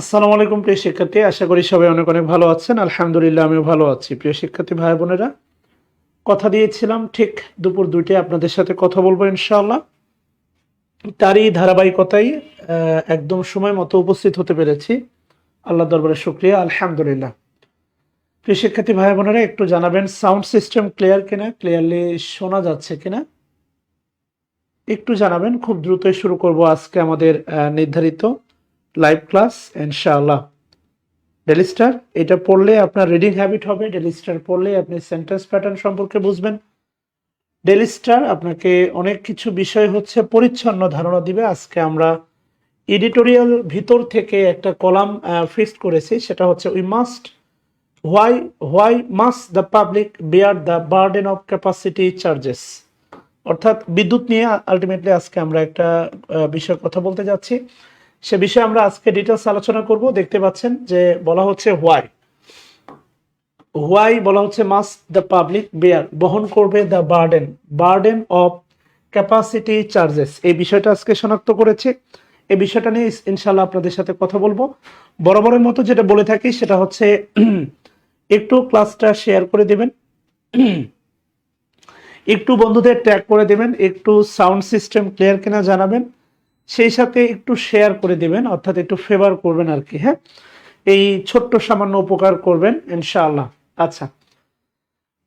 আসসালামু আলাইকুম, প্রিয় শিক্ষার্থী। আশা করি সবাই অনেক অনেক ভালো আছেন। আলহামদুলিল্লাহ, আমিও ভালো আছি। প্রিয় শিক্ষার্থী ভাই বোনেরা কথা দিয়েছিলাম ঠিক দুপুর দুইটায় আপনাদের সাথে কথা বলব ইনশাআল্লাহ। তারই ধারাবাহিকতাই একদম সময় মতো উপস্থিত হতে পেরেছি। আল্লাহ দরবারে শুক্রিয়া, আলহামদুলিল্লাহ। প্রিয় শিক্ষার্থী ভাই বোনেরা একটু জানাবেন, সাউন্ড সিস্টেম ক্লিয়ার কিনা? ক্লিয়ারলি শোনা যাচ্ছে কিনা? একটু জানাবেন, খুব দ্রুতই শুরু করব আজকে আমাদের নির্ধারিত লাইভ ক্লাস ইনশাআল্লাহ ডেলিস্টার এটা পড়লে আপনার রিডিং হ্যাবিট হবে। ডেলিস্টার পড়লে আপনি সেন্টেন্স প্যাটার্ন সম্পর্কে বুঝবেন। ডেলিস্টার আপনাকে অনেক কিছু বিষয় হচ্ছে পরিচ্ছন্ন ধারণা দিবে। আজকে আমরা এডিটোরিয়াল ভিতর থেকে একটা কলাম ফিক্সড করেছি। সেটা হচ্ছে we must why why must the public bear the burden of capacity charges অর্থাৎ বিদ্যুৎ নিয়ে আলটিমেটলি আজকে আমরা একটা বিষয়ে কথা বলতে যাচ্ছি। সে বিষয়ে আমরা আজকে ডিটেলস আলোচনা করব। দেখতে পাচ্ছেন যে বলা হচ্ছে হোয়াই হোয়াই বলা হচ্ছে মাস দ্য পাবলিক বেয়ার বহন করবে the burden burden of capacity charges এই বিষয়টা আজকে শনাক্ত করেছে। এই বিষয়টা নিয়ে ইনশাল্লাহ আপনাদের সাথে কথা বলব। বরাবরের মতো যেটা বলে থাকি, সেটা হচ্ছে একটু ক্লাসটা শেয়ার করে দেবেন। একটু বন্ধুদের ট্যাগ করে দেবেন। একটু সাউন্ড সিস্টেম ক্লিয়ার কিনা জানাবেন। সেই সাথে একটু শেয়ার করে দিবেন, অর্থাৎ একটু ফেভার করবেন আর কি হ্যাঁ? এই ছোট্ট সামান্য উপকার করবেন, ইনশাআল্লাহ। আচ্ছা।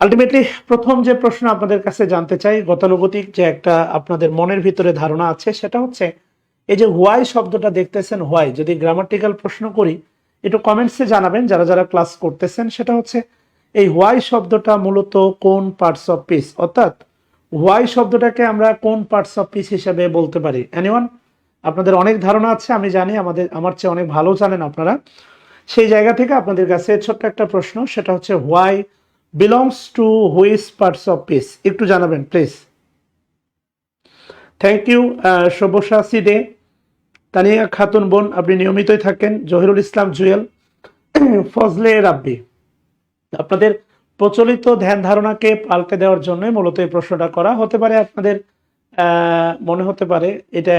আলটিমেটলি প্রথম যে প্রশ্ন আপনাদের কাছে জানতে চাই, গতানুগতিক যে একটা আপনাদের মনের ভিতরে ধারণা আছে, সেটা হচ্ছে, এই যে হোয়াই শব্দটা দেখতেছেন হোয়াই যদি গ্রামাটিক্যাল প্রশ্ন করি, একটু কমেন্টসে জানাবেন, যারা যারা ক্লাস করতেছেন, সেটা হচ্ছে, এই হোয়াই শব্দটা মূলত কোন পার্টস অফ পিস অর্থাৎ হোয়াই শব্দটাকে আমরা কোন পার্টস অফ পিস হিসেবে বলতে পারি? এনিওয়ান আপনাদের অনেক ধারণা আছে, আমি জানি আমাদের, আমার চেয়ে অনেক ভালো জানেন আপনারা। সেই জায়গা থেকে আপনাদের কাছে ছোট্ট একটা প্রশ্ন, সেটা হচ্ছে why belongs to which parts of piece একটু জানাবেন প্লিজ থ্যাংক ইউ সব্যসা সিডে, তানিয়া খাতুন বোন, আপনি নিয়মিতই থাকেন, জহিরুল ইসলাম জুয়েল, ফজলে রাব্বি। আপনাদের প্রচলিত ধ্যান ধারণাকে পাল্টে দেওয়ার জন্য মূলত এই প্রশ্নটা করা হতে পারে আপনাদের মনে হতে পারে, এটা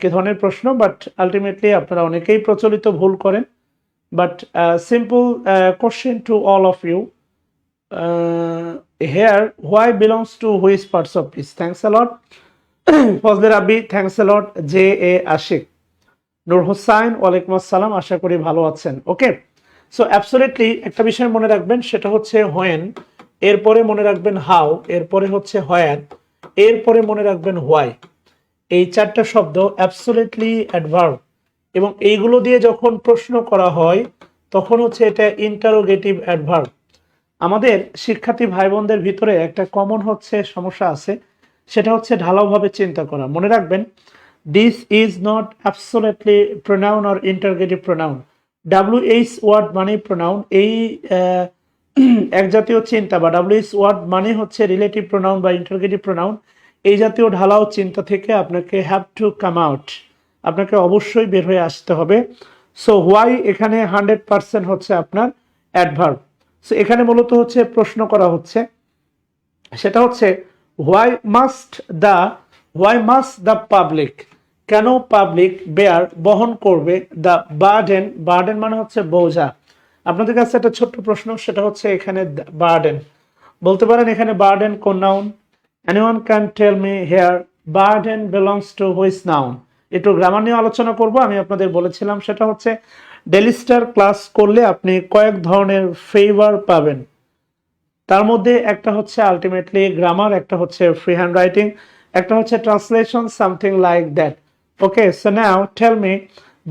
কি ধরনের প্রশ্ন বাট আলটিমেটলি আপনারা অনেকেই প্রচলিত ভুল করেন। But simple question to all of you here why belongs to which parts of piece thanks lot Fazle Rabbi thanks lot J A Ashik Noor Hossain, ওয়ালাইকুম আসসালাম, আশা করি ভালো আছেন। ওকে সো অ্যাবসোলিটলি একটা বিষয় মনে রাখবেন, সেটা হচ্ছে হোয়েন এরপরে মনে রাখবেন হাউ এরপরে হচ্ছে হোয়ার এরপরে মনে রাখবেন হোয়াই এই চারটা শব্দ অ্যাবসোলিটলি অ্যাডভার্ব এবং এইগুলো দিয়ে যখন প্রশ্ন করা হয়, তখন হচ্ছে এটা ইন্টারোগেটিভ অ্যাডভার্ব আমাদের শিক্ষার্থী ভাই বোনদের ভিতরে একটা কমন হচ্ছে সমস্যা আছে, সেটা হচ্ছে ঢালাওভাবে চিন্তা করা। মনে রাখবেন this is not absolutely pronoun or interrogative pronoun W H word মানে প্রোনাউন এই এক জাতীয় চিন্তা বা ডাব্লিউ এইচ ওয়ার্ড মানে হচ্ছে রিলেটিভ প্রোনাউন বা ইন্টারগেটিভ প্রোনাউন এই জাতীয় ঢালাও চিন্তা থেকে আপনাকে হ্যাভ টু কাম আউট আপনাকে অবশ্যই বের হয়ে আসতে হবে। সো হোয়াই এখানে হান্ড্রেড পার্সেন্ট হচ্ছে আপনার অ্যাডভার্ব সো এখানে মূলত হচ্ছে প্রশ্ন করা হচ্ছে। সেটা হচ্ছে why must the why must the public কেন পাবলিক বেয়ার বহন করবে দ্য বার্ডেন বার্ডেন মানে হচ্ছে বোঝা। আপনাদের কাছে একটা ছোট্ট প্রশ্ন, সেটা হচ্ছে এখানে বার্ডেন বলতে পারেন এখানে বার্ডেন কোন noun anyone can tell me here burden belongs to which noun একটু গ্রামার নিয়ে আলোচনা করব, আমি আপনাদের বলেছিলাম, সেটা হচ্ছে ডেলিস্টার ক্লাস করলে আপনি কয়েক ধরনের ফেভার পাবেন। তার মধ্যে একটা হচ্ছে আলটিমেটলি গ্রামার একটা হচ্ছে ফ্রি হ্যান্ড রাইটিং একটা হচ্ছে translation something like that okay so now tell me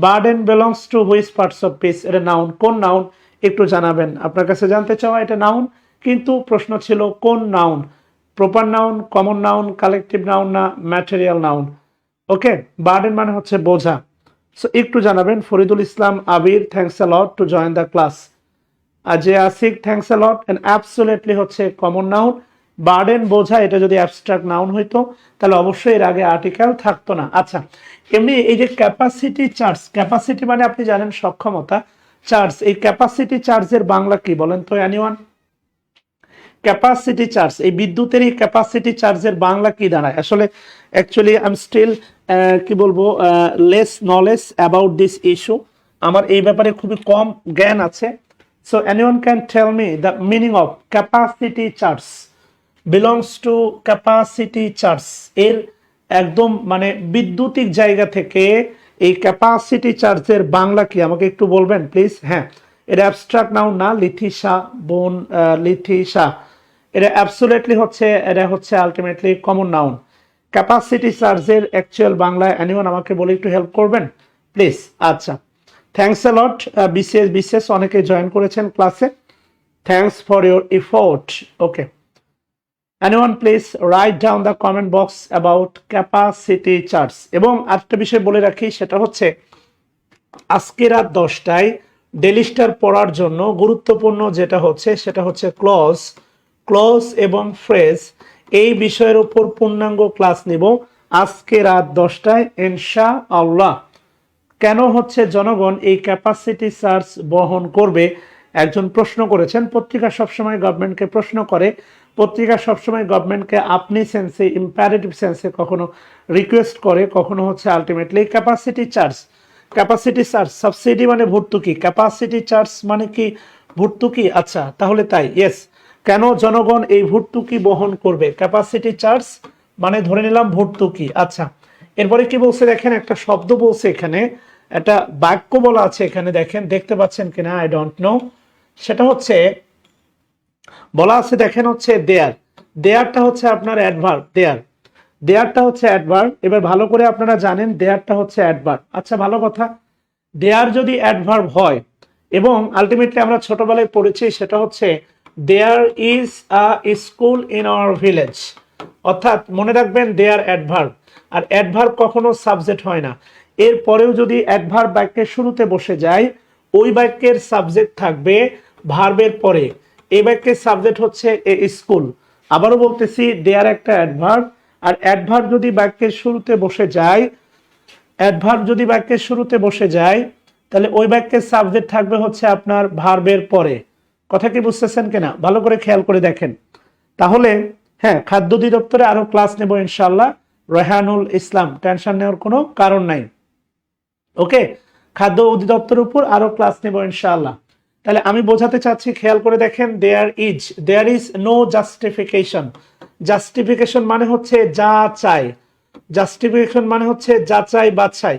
burden belongs to which parts of piece এটা নাউন কোন নাউন একটু জানাবেন। আপনার কাছে জানতে চাওয়া এটা নাউন কিন্তু প্রশ্ন ছিল, কোন noun proper noun common noun collective noun না ম্যাটেরিয়াল নাউন ওকে বার্ডেন মানে হচ্ছে বোঝা। সো একটু জানাবেন, Faridul Islam, Abir thanks a lot to join the class আর যে Asik thanks a lot and absolutely হচ্ছে কমন নাউন বার্ডেন বোঝা, এটা যদি অ্যাবস্ট্রাক্ট নাউন হইতো, তাহলে অবশ্যই এর আগে আর্টিকেল থাকতো না। আচ্ছা এমনি এই যে ক্যাপাসিটি চার্জ ক্যাপাসিটি মানে আপনি জানেন সক্ষমতা। চার্জ এই ক্যাপাসিটি চার্জের বাংলা কি বলেন তো অ্যানিওয়ান ক্যাপাসিটি চার্জ এই বিদ্যুতের এই ক্যাপাসিটি চার্জের বাংলা কি দাঁড়ায়? আসলে অ্যাকচুয়ালি আই এম স্টিল কি বলব less knowledge about this issue আমার এই ব্যাপারে খুবই কম জ্ঞান আছে। So anyone can tell me the meaning of capacity charge belongs to capacity charge এর একদম মানে বিদ্যুতিক জায়গা থেকে এই ক্যাপাসিটি চার্জের বাংলা কি? আমাকে একটু বলবেন প্লিজ হ্যাঁ এটা অ্যাবস্ট্রাক্ট নাও না, লিথিসা বোন লিথিসা। এটা অ্যাবসোলেটলি হচ্ছে, এটা হচ্ছে আলটিমেটলি কমন নাউন ক্যাপাসিটি চার্জের অ্যাকচুয়াল বাংলায় অ্যানিওয়ান আমাকে বলে একটু হেল্প করবেন? প্লিজ আচ্ছা। Thanks a lot BCS BCS অনেকে জয়েন করেছেন ক্লাসে thanks for your effort okay anyone please write down the comment box about capacity charts এবং আরেকটা বিষয় বলে রাখি, সেটা হচ্ছে, আজকে রাত দশটায় ডেলিস্টার পড়ার জন্য গুরুত্বপূর্ণ যেটা হচ্ছে, সেটা হচ্ছে ক্লজ ক্লজ এবং ফ্রেজ এই বিষয়ের উপর পূর্ণাঙ্গ ক্লাস নিব আজকে রাত দশটায় ইনশা আল্লাহ কেন হচ্ছে জনগণ এই ক্যাপাসিটি সার্চ বহন করবে? একজন প্রশ্ন করেছেন, পত্রিকা সবসময় গভর্নমেন্টকে প্রশ্ন করে। পত্রিকা সবসময় গভর্নমেন্টকে আপনি সেন্সে ইম্প্যারেটিভ সেন্সে কখনো রিকোয়েস্ট করে, কখনো হচ্ছে ultimately capacity charge capacity charge subsidy মানে ভর্তুকি। ক্যাপাসিটি চার্জ মানে কি? ভর্তুকি? আচ্ছা তাহলে তাই ইয়েস কেন জনগণ এই ভর্তুকি বহন করবে? ক্যাপাসিটি চার্জ মানে ধরে নিলাম ভর্তুকি। আচ্ছা এরপরে কি বলছে দেখেন, একটা শব্দ বলছে এখানে, একটা বাক্য বলা আছে এখানে, দেখেন, দেখতে পাচ্ছেন কিনা আই ডোন্ট নো সেটা হচ্ছে, বলা আছে দেখেন হচ্ছে দেয়ার দেয়ারটা হচ্ছে আপনার অ্যাডভার্ব দেয়ার দেয়ারটা হচ্ছে অ্যাডভার্ব এবার ভালো করে আপনারা জানেন দেয়ারটা হচ্ছে অ্যাডভার্ব আচ্ছা ভালো কথা। দেয়ার যদি অ্যাডভার্ব হয়, এবং আলটিমেটলি আমরা ছোটবেলায় পড়েছি, সেটা হচ্ছে there is a school in our village অর্থাৎ মনে রাখবেন দেয়ার অ্যাডভার্ব আর অ্যাডভার্ব কখনো সাবজেক্ট হয় না। এরপরেও যদি অ্যাডভার্ব বাক্যের শুরুতে বসে যায় ওই বাক্যের সাবজেক্ট থাকবে ভার্বের পরে। এই বাক্যের সাবজেক্ট হচ্ছে এ স্কুল আবারও বলতেছি দেয়ার একটা অ্যাডভার্ব আর অ্যাডভার্ব যদি বাক্যের শুরুতে বসে যায় অ্যাডভার্ব যদি বাক্যের শুরুতে বসে যায় তাহলে ওই বাক্যের সাবজেক্ট থাকবে হচ্ছে আপনার ভার্বের পরে। কথা কি বুঝতেছেন কিনা? ভালো করে খেয়াল করে দেখেন। তাহলে হ্যাঁ খাদ্য অধিদপ্তরে আরও ক্লাস নেব ইনশাল্লাহ রেহানুল ইসলাম টেনশন নেওয়ার কোনো কারণ নাই। ওকে খাদ্য অধিদপ্তরের উপর আরও ক্লাস নেব ইনশাল্লাহ তাহলে আমি বোঝাতে চাচ্ছি, খেয়াল করে দেখেন there is there is no justification justification মানে হচ্ছে যা চাই। জাস্টিফিকেশন মানে হচ্ছে যাচাই বাছাই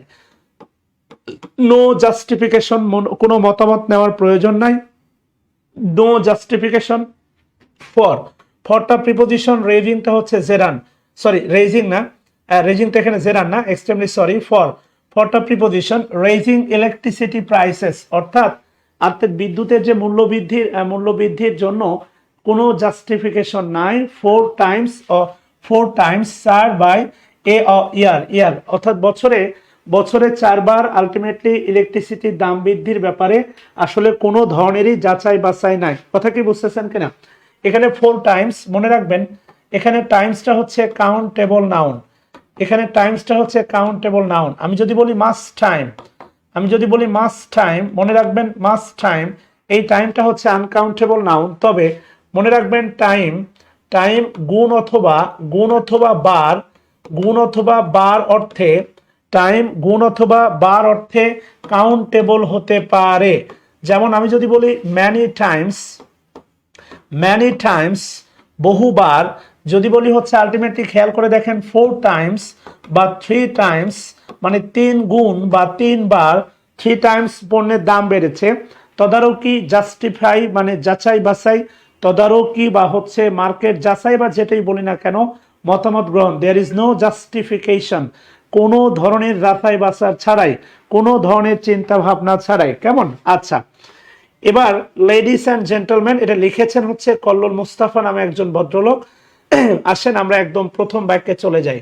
নো জাস্টিফিকেশন কোনো মতামত নেওয়ার প্রয়োজন নাই। নো জাস্টিফিকেশন ফর ফরটা প্রিপোজিশন রেজিংটা হচ্ছে জেরান সরি রেজিং না। রেজিংটা এখানে জেরান না এক্সট্রিমলি সরি ফর ফরটা প্রিপোজিশন রেজিং ইলেকট্রিসিটি প্রাইসেস অর্থাৎ অর্থাৎ বিদ্যুতের যে মূল্য বৃদ্ধির মূল্য বৃদ্ধির জন্য কোনো জাস্টিফিকেশন নাই ফোর টাইমস ফোর টাইমস চার বাই এ ইয়ার ইয়ার অর্থাৎ বছরে বছরে চারবার আলটিমেটলি ইলেকট্রিসিটির দাম বৃদ্ধির ব্যাপারে আসলে কোনো ধরনেরই যাচাই বাছাই নাই। কথা কি বুঝতেছেন কিনা? এখানে ফোর টাইমস মনে রাখবেন, এখানে টাইমসটা হচ্ছে কাউন্টেবল নাউন এখানে টাইমসটা হচ্ছে কাউন্টেবল নাউন আমি যদি বলি মাস টাইম আমি যদি বলি মাস টাইম মনে রাখবেন মাস টাইম এই টাইমটা হচ্ছে আনকাউন্টেবল নাউন তবে মনে রাখবেন টাইম টাইম গুণ অথবা গুণ অথবা বার, গুণ অথবা বার অর্থে টাইম, গুণ অথবা বার অর্থে কাউন্টেবল হতে পারে। যেমন আমি যদি বলি ম্যানি টাইমস ম্যানি টাইমস বহুবার। যদি বলি হচ্ছে আলটিমেটলি খেয়াল করে দেখেন ফোর টাইমস বা থ্রি টাইমস মানে তিন গুণ বা তিনবার থ্রি টাইমস পণ্যের দাম বেড়েছে। তদারকি জাস্টিফাই মানে যাচাই বাছাই, তদারকি বা হচ্ছে মার্কেট যাচাই বা যেটাই বলি না কেন, মতামত গ্রহণ। দেয়ার ইজ নো জাস্টিফিকেশন কোনো ধরনের রাতাই বাছার ছাড়াই, কোনো ধরনের চিন্তা ভাবনা ছাড়াই। কেমন? আচ্ছা। এবার লেডিস অ্যান্ড জেন্টলম্যান এটা লিখেছেন হচ্ছে কল্লোল মুস্তাফা নামে একজন ভদ্রলোক। আসেন, আমরা একদম প্রথম বাক্যে চলে যাই।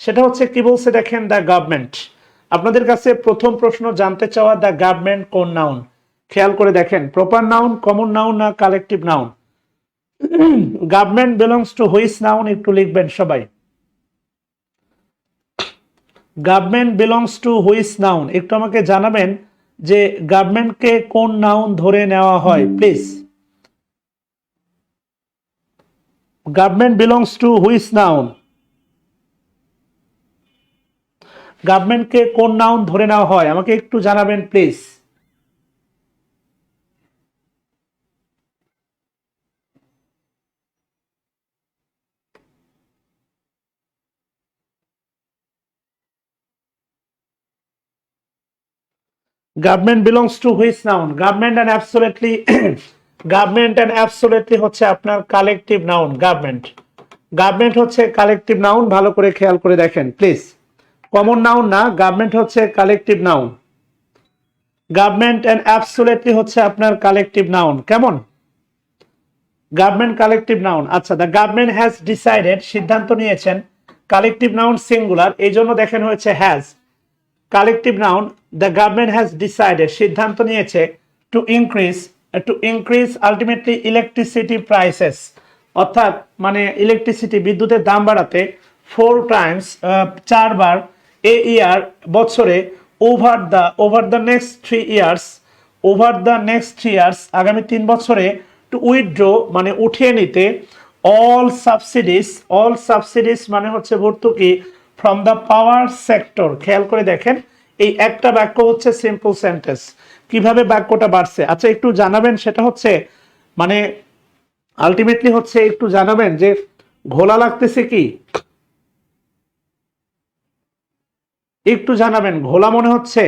সেটা হচ্ছে, কি বলছে দেখেন দ্য গভর্নমেন্ট আপনাদের কাছে প্রথম প্রশ্ন জানতে চাওয়া দ্য গভর্নমেন্ট কোন নাউন খেয়াল করে দেখেন প্রপার নাউন কমন নাউন না collective noun government belongs to which noun একটু লিখবেন সবাই। Government belongs to which noun একটু আমাকে জানাবেন যে গভর্নমেন্টকে কোন নাউন ধরে নেওয়া হয় please government belongs to which noun গভর্নমেন্টকে কোন নাউন ধরে নেওয়া হয়? আমাকে একটু জানাবেন please government belongs to which noun government and absolutely government and absolutely হচ্ছে আপনার কালেকটিভ নাউন গভর্নমেন্ট গভর্নমেন্ট হচ্ছে কালেকটিভ নাউন ভালো করে খেয়াল করে দেখেন প্লিজ কমন নাউন না গভর্নমেন্ট হচ্ছে collective noun government and absolutely হচ্ছে আপনার কালেকটিভ নাউন কেমন? গভর্নমেন্ট কালেকটিভ নাউন আচ্ছা দ্য গভর্নমেন্ট হ্যাজ ডিসাইডেড সিদ্ধান্ত নিয়েছেন কালেকটিভ নাউন সিঙ্গুলার এই জন্য দেখেন হয়েছে has collective noun the government has decided সিদ্ধান্ত নিয়েছে to increase to increase ultimately electricity prices অর্থাৎ মানে ইলেকট্রিসিটি বিদ্যুতের দাম বাড়াতে ফোর টাইমস চারবার এ ইয়ার বছরে over the over the next three years over the next three years আগামী তিন বছরে টু উইথড্র মানে উঠিয়ে নিতে অল সাবসিডিস অল সাবসিডিস মানে হচ্ছে ভর্তুকি ফ্রম দ্য পাওয়ার সেক্টর খেয়াল করে দেখেন এই একটা বাক্য হচ্ছে সিম্পল সেন্টেন্স কীভাবে বাক্যটা বাড়ছে? আচ্ছা একটু জানাবেন, সেটা হচ্ছে মানে আলটিমেটলি হচ্ছে, একটু জানাবেন যে ঘোলা লাগতেছে কি? একটু জানাবেন, ঘোলা মনে হচ্ছে?